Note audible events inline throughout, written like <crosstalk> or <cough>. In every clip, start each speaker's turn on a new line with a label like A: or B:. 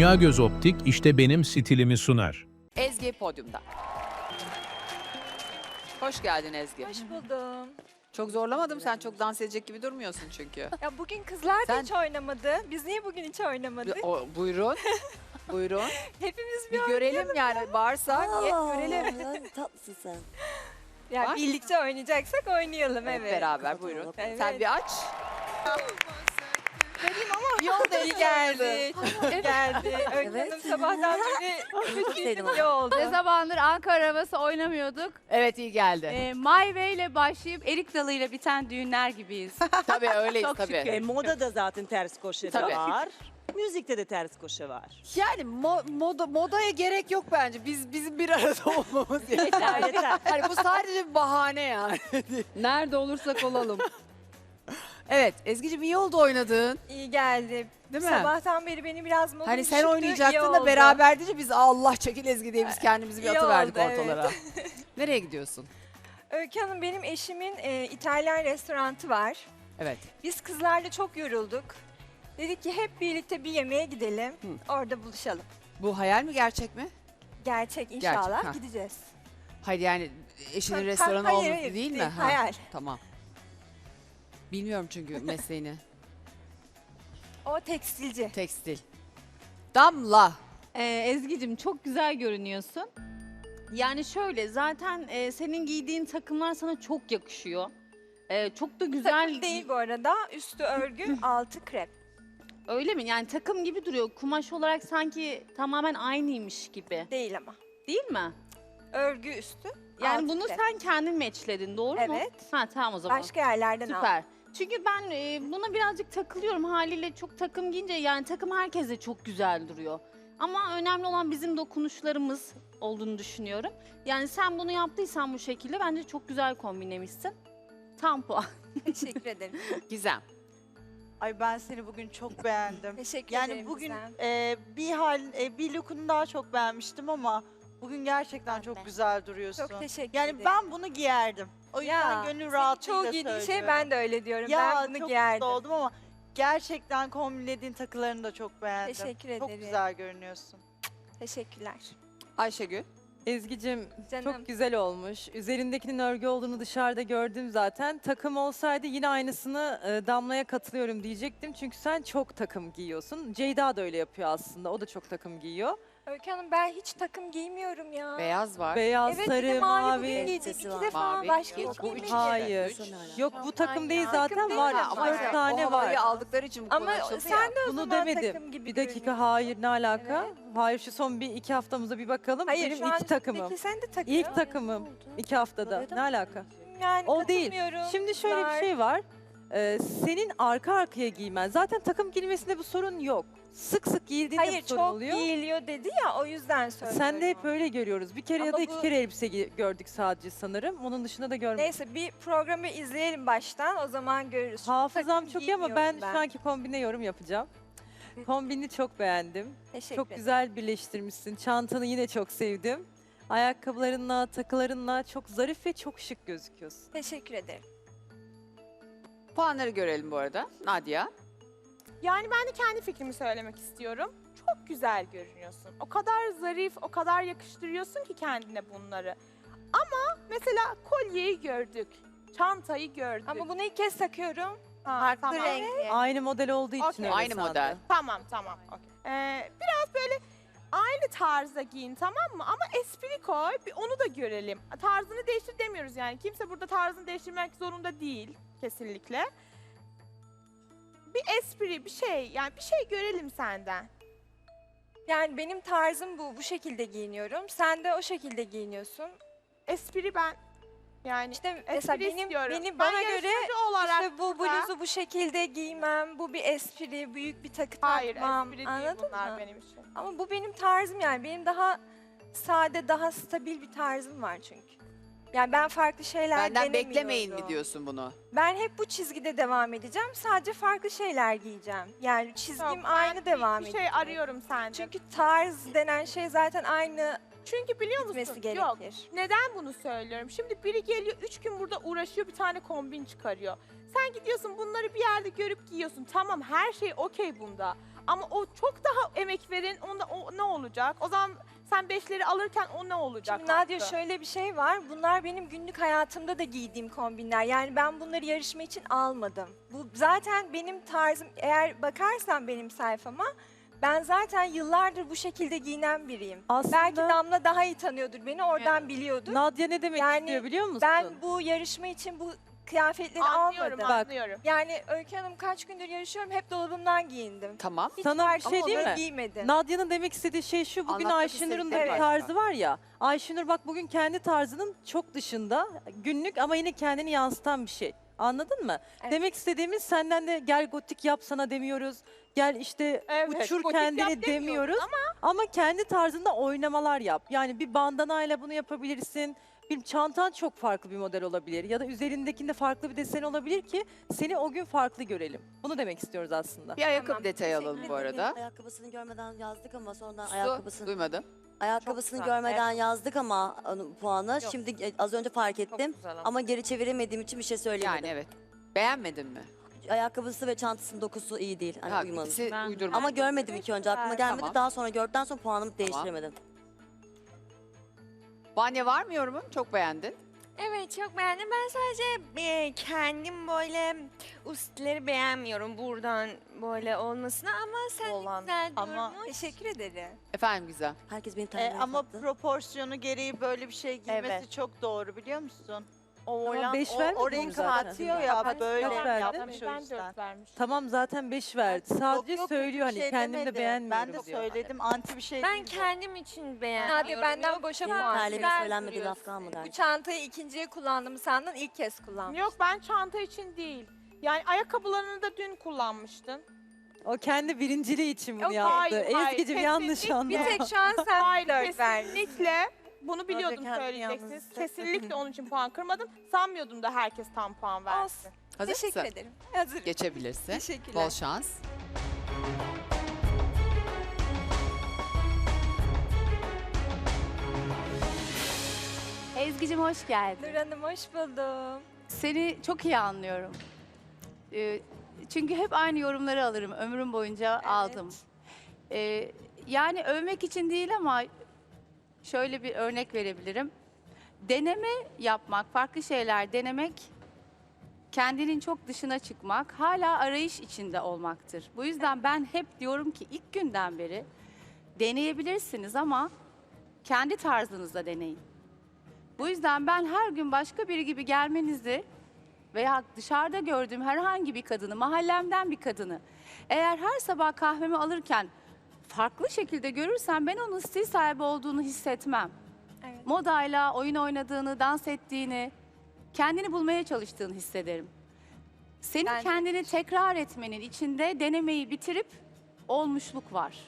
A: Dünya Göz Optik işte benim stilimi sunar.
B: Ezgi podyumda. Hoş geldin Ezgi.
C: Hoş buldum.
B: Çok zorlamadım. Sen çok dans edecek gibi durmuyorsun çünkü.
C: Ya bugün kızlar da
B: Sen-
C: hiç oynamadı. Biz niye bugün hiç oynamadık?
B: O, buyurun. <laughs> buyurun.
C: Hepimiz bir,
B: Bir görelim yani. Varsa ye- görelim.
D: Tatlısın sen.
C: yani
B: Var.
C: birlikte oynayacaksak oynayalım
B: Hep
C: evet.
B: beraber
D: Kapatalım.
B: buyurun.
C: Evet.
B: Sen bir aç. Yol da
C: iyi geldi. Çok <laughs> geldi. Öykü
D: Evet.
C: Hanım sabahtan beri <laughs> iyi oldu.
E: Ne zamandır Ankara havası oynamıyorduk.
B: Evet iyi geldi.
E: Ee, My Way ile başlayıp erik dalıyla biten düğünler gibiyiz. <laughs>
B: tabii öyleyiz
E: Çok
B: tabii.
D: E, moda da zaten ters köşe
B: Tabii.
D: var. Müzikte de ters köşe var.
B: Yani mo- moda modaya gerek yok bence. Biz bizim bir arada olmamız. Yeter
D: yeter.
B: hani bu sadece bir bahane yani.
E: Nerede olursak olalım.
B: Evet Ezgi'cim iyi oldu oynadığın.
C: İyi geldi.
B: Değil mi?
C: Sabahtan beri beni biraz modum
B: Hani sen
C: düşüktü, iyi
B: oynayacaktın da
C: oldu.
B: beraber deyince biz Allah çekil Ezgi diye biz kendimizi bir
C: İyi
B: atıverdik
C: oldu, evet.
B: ortalara. <laughs> Nereye gidiyorsun?
C: Öykü Hanım benim eşimin e, İtalyan restorantı var.
B: Evet.
C: Biz kızlarla çok yorulduk. Dedik ki hep birlikte bir yemeğe gidelim. Orada buluşalım.
B: Bu hayal mi gerçek mi?
C: Gerçek inşallah
B: ha.
C: gideceğiz.
B: Hayır yani eşinin
C: Ha-
B: restoranı
C: hayır,
B: olması
C: hayır,
B: değil mi?
C: değil,
B: Ha,
C: hayal.
B: Tamam. Bilmiyorum çünkü <laughs> mesleğini.
C: O tekstilci.
B: Tekstil. Damla.
E: Ee, Ezgi'cim çok güzel görünüyorsun. Yani şöyle zaten e, senin giydiğin takımlar sana çok yakışıyor. Ee, çok da güzel.
C: Takım değil bu arada. Üstü örgü, <laughs> altı krep.
E: Öyle mi? Yani takım gibi duruyor. Kumaş olarak sanki tamamen aynıymış gibi.
C: Değil ama.
E: Değil mi?
C: Örgü üstü.
E: Yani
C: altı
E: bunu
C: krep.
E: sen kendin meçledin doğru mu?
C: Evet.
E: Ha tamam o zaman.
C: Başka yerlerden al.
E: Süper. Çünkü ben e, buna birazcık takılıyorum haliyle çok takım giyince yani takım herkese çok güzel duruyor. Ama önemli olan bizim dokunuşlarımız olduğunu düşünüyorum. Yani sen bunu yaptıysan bu şekilde bence çok güzel kombinlemişsin. Tam puan. <laughs>
C: Teşekkür ederim.
B: Gizem.
F: Ay ben seni bugün çok beğendim. <laughs>
C: Teşekkür
F: Yani
C: ederim.
F: bugün
C: Gizem.
F: e, bir hal e, bir look'unu daha çok beğenmiştim ama bugün gerçekten
C: Ben
F: çok
C: de.
F: güzel duruyorsun.
C: çok teşekkür
F: yani
C: ederim.
F: ben bunu giyerdim. O yüzden
C: Ya,
F: gönül rahatlığıyla
C: çoğu giydiğin şey
F: söylüyorum.
C: ben de öyle diyorum.
F: Ya
C: ben bunu
F: çok
C: giyerdim.
F: mutlu oldum ama gerçekten kombinlediğin takılarını da çok beğendim.
C: Teşekkür
F: Çok
C: ederim.
F: güzel görünüyorsun.
C: Teşekkürler.
B: Ayşegül.
G: Ezgi'cim
C: Canım.
G: çok güzel olmuş. Üzerindekinin örgü olduğunu dışarıda gördüm zaten. Takım olsaydı yine aynısını e, Damla'ya katılıyorum diyecektim. Çünkü sen çok takım giyiyorsun. Ceyda da öyle yapıyor aslında. O da çok takım giyiyor.
C: Öykü Hanım ben hiç takım giymiyorum ya.
B: Beyaz var.
G: Beyaz,
C: Evet bir de
G: sarı,
C: mavi,
G: mavi.
C: bugün giydim.
D: Sesi
C: İki
D: var.
C: defa
B: Mavi.
C: başka
B: Yok,
C: hiç
B: bu üç.
C: giymedim.
G: Hayır.
D: Sana hala.
G: Yok bu takım değil
C: Takım
G: zaten
C: değil
G: var.
C: mi?
B: ama
G: Dört
B: sen
G: tane var.
B: aldıkları için bu
C: Ama
B: konu açıldı
C: sen
B: ya.
C: de o
G: Bunu
C: zaman
G: demedim.
C: takım gibi
G: Bir dakika
C: görünüyorsun.
G: hayır ne alaka?
C: Evet.
G: Hayır şu son bir iki haftamıza bir bakalım.
C: Hayır
G: Benim
C: şu an
G: ilk takımım.
C: üstündeki sen de takım.
G: İlk takımım. iki haftada. Ne alaka?
C: Yani
G: O değil.
C: katılmıyorum.
G: Şimdi şöyle bir
C: Bunlar-
G: şey var. Ee, senin arka arkaya giymen. Zaten takım giyilmesinde bu sorun yok. Sık sık giyildiğinde
C: Hayır
G: bu sorun
C: çok
G: oluyor.
C: giyiliyor dedi ya o yüzden söylüyorum.
G: Sen de hep öyle görüyoruz. Bir kere ya
C: Ama
G: da iki
C: bu-
G: kere elbise gi- gördük sadece sanırım. Onun dışında da görmedik.
C: Neyse bir programı izleyelim baştan o zaman görürüz. Çünkü
G: Hafızam
C: takım
G: çok iyi ama ben,
C: giymiyorum
G: şu anki kombine yorum yapacağım. Kombini çok beğendim.
C: Teşekkür
G: Çok
C: ederim.
G: güzel birleştirmişsin. Çantanı yine çok sevdim. Ayakkabılarınla, takılarınla çok zarif ve çok şık gözüküyorsun.
C: Teşekkür ederim.
B: Puanları görelim bu arada. Nadia.
H: Yani ben de kendi fikrimi söylemek istiyorum. Çok güzel görünüyorsun. O kadar zarif, o kadar yakıştırıyorsun ki kendine bunları. Ama mesela kolyeyi gördük, çantayı gördük.
C: Ama bunu ilk kez takıyorum.
H: Ha,
C: Farklı
H: tamam.
C: renkli.
G: Aynı model olduğu için
H: Okey.
G: öyle
B: Aynı
G: sandım.
B: model.
H: Tamam, tamam. okey. Ee, biraz böyle aynı tarzda giyin tamam mı? Ama espri koy, bir onu da görelim. Tarzını değiştir demiyoruz yani. Kimse burada tarzını değiştirmek zorunda değil kesinlikle. Bir espri, bir şey, yani bir şey görelim senden.
C: Yani benim tarzım bu. Bu şekilde giyiniyorum. Sen de o şekilde giyiniyorsun.
H: Espri ben yani
C: İşte mesela
H: espri
C: benim,
H: istiyorum.
C: benim
H: Ben
C: bana göre
H: yarışmacı olarak
C: işte bu
H: burada-
C: bluzu bu şekilde giymem. Bu bir espri, büyük bir takı
H: Hayır
C: takmam.
H: espri değil
C: Anladın
H: bunlar
C: mı?
H: benim için.
C: Ama bu benim tarzım yani. Benim daha sade, daha stabil bir tarzım var çünkü. Yani ben farklı şeyler
B: Benden beklemeyin mi diyorsun bunu?
C: Ben hep bu çizgide devam edeceğim. Sadece farklı şeyler giyeceğim. Yani çizgim
H: Yok, ben
C: aynı devam
H: Bir
C: edecek.
H: şey arıyorum sende.
C: Çünkü tarz denen şey zaten aynı
H: Çünkü biliyor musun?
C: Gitmesi
H: Yok. Neden bunu söylüyorum? Şimdi biri geliyor üç gün burada uğraşıyor bir tane kombin çıkarıyor. Sen gidiyorsun bunları bir yerde görüp giyiyorsun. Tamam her şey okey bunda. Ama o çok daha emek verin. Onda o ne olacak? O zaman sen beşleri alırken o ne olacak?
C: Şimdi Nadia
H: hakkı?
C: şöyle bir şey var. Bunlar benim günlük hayatımda da giydiğim kombinler. Yani ben bunları yarışma için almadım. Bu zaten benim tarzım. Eğer bakarsan benim sayfama ben zaten yıllardır bu şekilde giyinen biriyim.
G: Aslında
C: Belki Damla daha iyi tanıyordur beni. Oradan biliyordur.
G: Nadia ne demek
C: Yani
G: istiyor biliyor musun?
C: Ben bu yarışma için bu kıyafetleri
H: anlıyorum,
C: almadım.
H: anlıyorum.
C: Yani Öykü Hanım kaç gündür yarışıyorum. Hep dolabımdan giyindim.
I: Tamam.
C: Hiç
G: Sana bir şey diyeyim
C: olarak
G: mi?
C: Giymedim.
G: Nadia'nın demek istediği şey şu. Bugün
I: Anlatmak
G: Ayşenur'un da bir
C: var.
G: tarzı var ya. Ayşenur bak bugün kendi tarzının çok dışında. Günlük ama yine kendini yansıtan bir şey. Anladın mı?
C: Evet.
G: Demek istediğimiz senden de gel gotik yap sana demiyoruz. Gel işte
H: Evet,
G: uçur
H: gotik yap
G: kendini
H: demiyoruz
G: demiyoruz. Ama... kendi tarzında oynamalar yap. Yani bir bandanayla bunu yapabilirsin. Bir çantan çok farklı bir model olabilir ya da üzerindekinde farklı bir desen olabilir ki seni o gün farklı görelim. Bunu demek istiyoruz aslında.
I: Bir ayakkabı
C: Tamam,
I: detayı alalım bu arada.
D: Ayakkabısını görmeden yazdık ama sonradan
I: Su,
D: ayakkabısını
I: duymadım.
D: ayakkabısını
B: güzel.
D: görmeden yazdık ama onu- puanı.
B: Yok.
D: Şimdi e, az önce fark ettim.
B: güzel ama.
D: Ama geri çeviremediğim için bir şey söyleyemedim.
I: Yani evet. Beğenmedin mi?
D: Ayakkabısı ve çantasının dokusu iyi değil. Hani
I: Ha,
D: uyumadı.
I: ikisi
E: Ben-
I: uydurma.
D: Ama görmedim ilk önce aklıma gelmedi.
I: Tamam.
D: Daha sonra gördükten sonra puanımı değiştiremedim.
I: Vanya var mı yorumun? Çok beğendin.
J: Evet çok beğendim. Ben sadece e, kendim böyle üstleri beğenmiyorum buradan böyle olmasını ama sen
F: Olan.
J: güzel
F: Ama-.
C: Teşekkür ederim.
I: Efendim güzel.
D: Herkes beni
F: E,
D: tanımaya
F: ama
D: kalktı.
F: proporsiyonu gereği böyle bir şey giymesi
H: Evet.
F: çok doğru biliyor musun? O,
G: Tamam,
F: olan,
G: beş
F: o,
G: vermedin
F: o
G: mi
F: renk
G: zaten?
F: ya
C: Ben
F: böyle yapmış o
H: Ben
F: yüzden.
H: dört vermiş.
G: Tamam zaten 5 verdi. Sadece
F: Yok, yok,
G: söylüyor
F: bir
G: hani
F: şey
G: kendim de
F: demedi.
G: beğenmiyorum
F: Ben de
G: diyor.
F: söyledim anti bir şey
J: Ben
F: değil bu.
J: kendim için beğendim.
C: Nadia benden boşa puan.
D: terliğime
J: güzel
D: söylenmedi laf
J: duruyorsun.
D: kalmadı.
C: Bu çantayı ikinciye kullandım sandın ilk kez kullandım.
H: Yok ben çanta için değil. Yani ayakkabılarını da dün kullanmıştın.
G: O kendi birinciliği için bunu
H: Yok,
G: yaptı.
H: hayır, hayır,
G: Ezgi'cim yanlış anlama.
C: Bir tek şu an sen
H: Hayır
C: verdin.
H: kesinlikle. Bunu biliyordum
J: kendini
H: söyleyeceksiniz. Kesinlikle <laughs> onun için puan kırmadım. Sanmıyordum da herkes tam puan versin.
I: Hazır
C: Teşekkür
I: mısın?
C: ederim. Hazırım.
I: Geçebilirsin.
C: Teşekkürler.
I: Bol şans.
E: Ezgi'cim hoş geldin.
C: Nur Hanım hoş buldum.
E: Seni çok iyi anlıyorum. Ee, çünkü hep aynı yorumları alırım. Ömrüm boyunca aldım. Ee, yani övmek için değil ama şöyle bir örnek verebilirim. Deneme yapmak, farklı şeyler denemek, kendinin çok dışına çıkmak, hala arayış içinde olmaktır. Bu yüzden ben hep diyorum ki ilk günden beri deneyebilirsiniz ama kendi tarzınızda deneyin. Bu yüzden ben her gün başka biri gibi gelmenizi veya dışarıda gördüğüm herhangi bir kadını, mahallemden bir kadını eğer her sabah kahvemi alırken farklı şekilde görürsem ben onun stil sahibi olduğunu hissetmem.
C: Evet.
E: Modayla oyun oynadığını, dans ettiğini, kendini bulmaya çalıştığını hissederim. Senin
C: Ben
E: kendini tekrar etmenin içinde denemeyi bitirip olmuşluk var.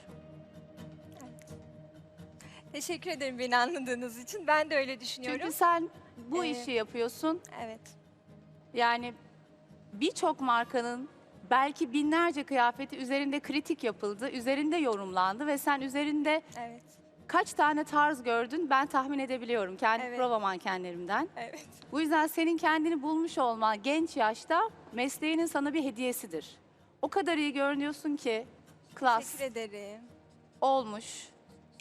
C: Teşekkür ederim beni anladığınız için. Ben de öyle düşünüyorum.
E: Çünkü sen bu
C: Ee,
E: işi yapıyorsun.
C: Evet.
E: Yani birçok markanın belki binlerce kıyafeti üzerinde kritik yapıldı, üzerinde yorumlandı ve sen üzerinde
C: Evet.
E: kaç tane tarz gördün ben tahmin edebiliyorum kendi
C: Evet.
E: prova mankenlerimden.
C: Evet.
E: Bu yüzden senin kendini bulmuş olman genç yaşta mesleğinin sana bir hediyesidir. O kadar iyi görünüyorsun ki klas
C: Teşekkür ederim.
E: olmuş,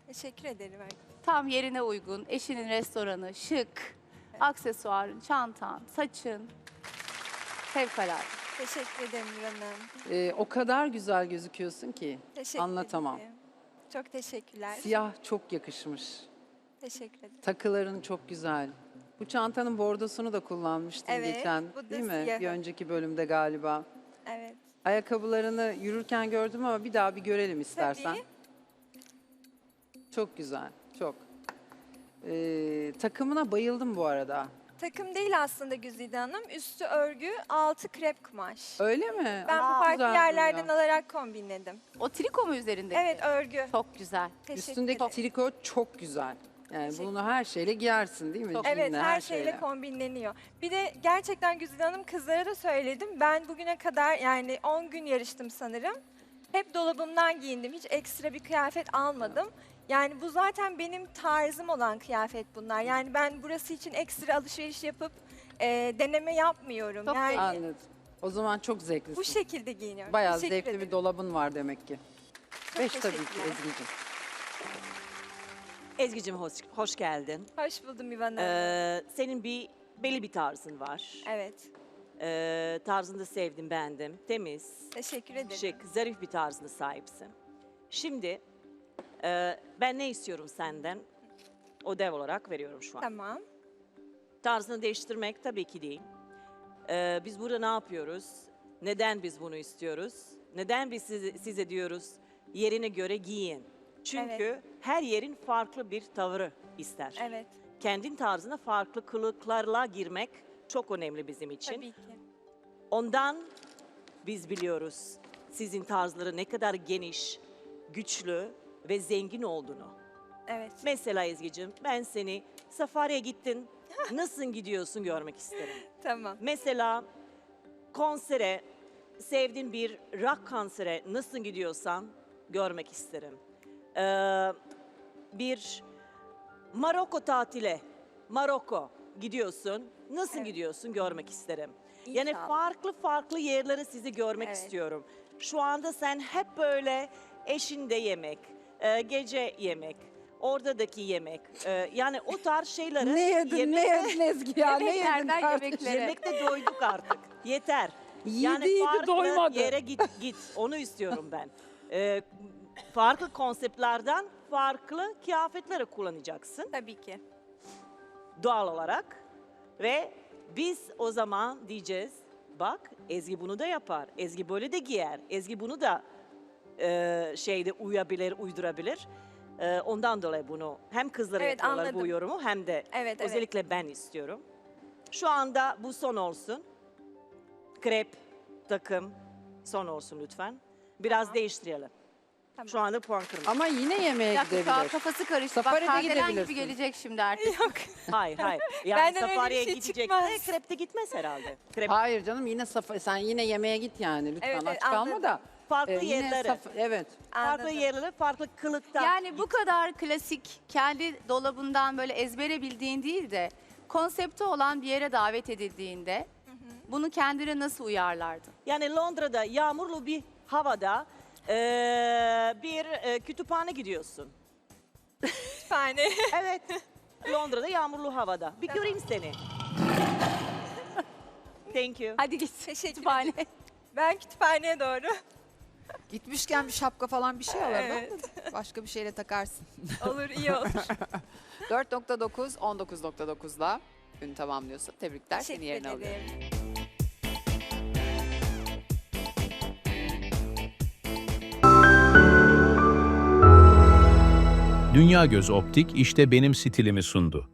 C: Teşekkür ederim.
E: tam yerine uygun, eşinin restoranı, şık, aksesuarın, çantan, saçın, fevkalade.
C: Teşekkür ederim Nur Hanım.
K: Ee, o kadar güzel gözüküyorsun ki.
C: Teşekkür
K: Anlatamam.
C: ederim. Çok teşekkürler.
K: Siyah çok yakışmış.
C: Teşekkür ederim.
K: Takıların çok güzel. Bu çantanın bordosunu da kullanmıştın
C: Evet,
K: geçen
C: bu da
K: değil mi? Bir önceki bölümde galiba.
C: Evet.
K: Ayakkabılarını yürürken gördüm ama bir daha bir görelim istersen.
C: Tabii.
K: Çok güzel, çok. Ee, takımına bayıldım bu arada.
C: Takım değil aslında Güzide Hanım. Üstü örgü, altı krep kumaş.
K: Öyle mi?
C: Ben
K: Aa,
C: bu farklı
K: güzel
C: yerlerden
K: duruyor.
C: alarak kombinledim.
E: O triko mu üzerindeki?
C: Evet örgü.
E: Çok güzel.
C: Teşekkür
K: Üstündeki
C: ederim.
K: triko çok güzel. Yani
C: Teşekkür
K: bunu her şeyle giyersin değil mi?
E: Çok-
C: Evet
K: Jeanle,
C: her şeyle kombinleniyor. Bir de gerçekten Güzide Hanım kızlara da söyledim. Ben bugüne kadar yani 10 gün yarıştım sanırım. Hep dolabımdan giyindim. Hiç ekstra bir kıyafet almadım. Yani bu zaten benim tarzım olan kıyafet bunlar. Yani ben burası için ekstra alışveriş yapıp e, deneme yapmıyorum.
E: Çok
C: yani
K: Anladım. O zaman çok zevklisin.
C: bu şekilde giyiniyorum.
K: Bayağı
C: Teşekkür
K: zevkli
C: ederim.
K: bir dolabın var demek ki. Beş tabii ki
C: teşekkürler.
K: Ezgi'cim.
L: Ezgi'cim hoş, hoş geldin.
C: Hoş buldum İvan Hanım.
L: Ee, senin bir belli bir tarzın var.
C: evet.
L: Ee, tarzını da sevdim, beğendim. Temiz,
C: Teşekkür ederim.
L: şık, zarif bir tarzına sahipsin. Şimdi e, ben ne istiyorum senden? Ödev olarak veriyorum şu an.
C: Tamam.
L: Tarzını değiştirmek tabii ki değil. Ee, biz burada ne yapıyoruz? Neden biz bunu istiyoruz? Neden biz size, size diyoruz yerine göre giyin? Çünkü her yerin farklı bir tavrı ister.
C: Evet.
L: Kendin tarzına farklı kılıklarla girmek çok önemli bizim için.
C: Tabii ki.
L: Ondan biz biliyoruz sizin tarzları ne kadar geniş, güçlü ve zengin olduğunu.
C: Evet.
L: Mesela Ezgi'cim ben seni safariye gittin, <laughs> nasıl gidiyorsun görmek isterim.
C: Tamam.
L: Mesela konsere, sevdiğin bir rock konsere nasıl gidiyorsan görmek isterim. Ee, bir Maroko tatile, Maroko gidiyorsun, nasıl
C: Evet.
L: gidiyorsun görmek isterim. Yani
C: İnşallah.
L: farklı farklı yerleri sizi görmek
C: Evet.
L: istiyorum. Şu anda sen hep böyle eşinde yemek, e, gece yemek, oradaki yemek, e, yani o tarz şeyleri
K: Ne yedin, ne
L: yemekte- <laughs>
K: yedin Ezgi ya? Ne yedin?
E: Yemeklerden yemeklere.
L: Yemekte doyduk artık. Yeter. Yani
K: Yedi yedi
L: farklı
K: doymadı.
L: yere git git. Onu istiyorum ben. Ee, farklı konseptlerden farklı kıyafetleri kullanacaksın
C: Tabii ki.
L: doğal olarak. Ve biz o zaman diyeceğiz bak Ezgi bunu da yapar. Ezgi böyle de giyer. Ezgi bunu da e, şeyde uyabilir, uydurabilir. E, ondan dolayı bunu hem kızlara
C: Evet,
L: yapıyorlar bu
C: anladım.
L: yorumu hem de
C: Evet, evet.
L: Özellikle ben istiyorum. Şu anda bu son olsun. Krep, takım son olsun lütfen. Biraz değiştirelim.
C: Tamam.
L: Şu anda puan kırmızı.
K: Ama yine yemeğe gidebilir.
E: kafası karıştı.
K: Safari'de
E: Bak kardelen gibi
K: gidebilirsin.
E: gelecek şimdi artık.
C: Yok.
L: Hayır hayır. <laughs> Yani
C: Benden öyle bir
L: safariye
C: şey
L: gidecek.
C: çıkmaz.
L: E, krepte gitmez herhalde. Krep
K: Hayır canım yine safa, sen yine yemeğe git yani lütfen
C: Evet, evet,
K: aç kalma
C: anladım.
K: da.
L: Farklı
K: Ee, yine
L: yerlere.
K: saf- evet.
L: farklı
C: Anladım.
L: yerlere, farklı kılıkta.
E: Yani bu kadar klasik, kendi dolabından böyle ezbere bildiğin değil de konsepti olan bir yere davet edildiğinde bunu kendine nasıl uyarlardın?
L: Yani Londra'da yağmurlu bir havada e, bir e, kütüphane gidiyorsun.
C: Kütüphane. <laughs>
L: Evet. Londra'da yağmurlu havada. Bir göreyim seni. Thank you.
E: Hadi git
C: Teşekkür
E: kütüphane.
C: Ben kütüphaneye doğru.
I: Gitmişken bir şapka falan bir şey alalım.
C: Evet. <laughs>
I: Başka bir şeyle takarsın. <laughs>
C: Olur iyi <laughs> olur.
I: 4.9, 19.9'la ünü tamamlıyorsun. Tebrikler. Seni
C: Teşekkür
I: yerine alıyorum.
C: ederim.
A: Dünya Göz Optik işte benim stilimi sundu.